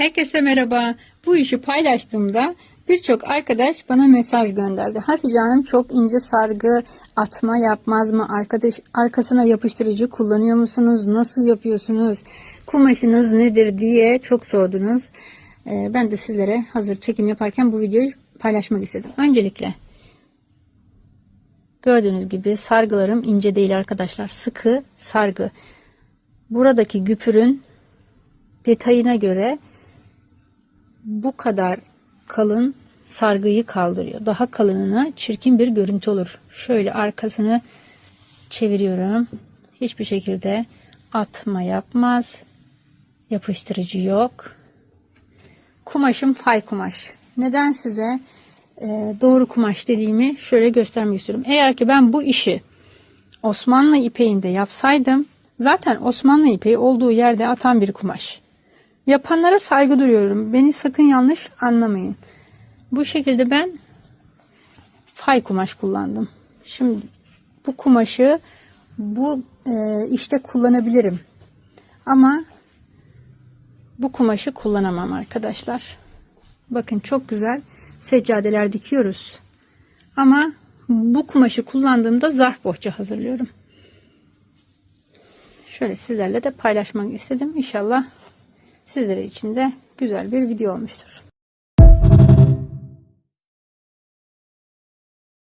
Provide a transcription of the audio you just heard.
Herkese merhaba. Bu işi paylaştığımda birçok arkadaş bana mesaj gönderdi. Hatice Hanım çok ince sargı atma yapmaz mı? Arkadaş, arkasına yapıştırıcı kullanıyor musunuz? Nasıl yapıyorsunuz? Kumaşınız nedir diye çok sordunuz. Ee, ben de sizlere hazır çekim yaparken bu videoyu paylaşmak istedim. Öncelikle gördüğünüz gibi sargılarım ince değil arkadaşlar. Sıkı sargı. Buradaki güpürün detayına göre bu kadar kalın sargıyı kaldırıyor. Daha kalınına çirkin bir görüntü olur. Şöyle arkasını çeviriyorum. Hiçbir şekilde atma yapmaz. Yapıştırıcı yok. Kumaşım fay kumaş. Neden size e, doğru kumaş dediğimi şöyle göstermek istiyorum. Eğer ki ben bu işi Osmanlı ipeğinde yapsaydım zaten Osmanlı ipeği olduğu yerde atan bir kumaş. Yapanlara saygı duyuyorum. Beni sakın yanlış anlamayın. Bu şekilde ben fay kumaş kullandım. Şimdi bu kumaşı bu e, işte kullanabilirim. Ama bu kumaşı kullanamam arkadaşlar. Bakın çok güzel seccadeler dikiyoruz. Ama bu kumaşı kullandığımda zarf bohça hazırlıyorum. Şöyle sizlerle de paylaşmak istedim. İnşallah sizler için de güzel bir video olmuştur.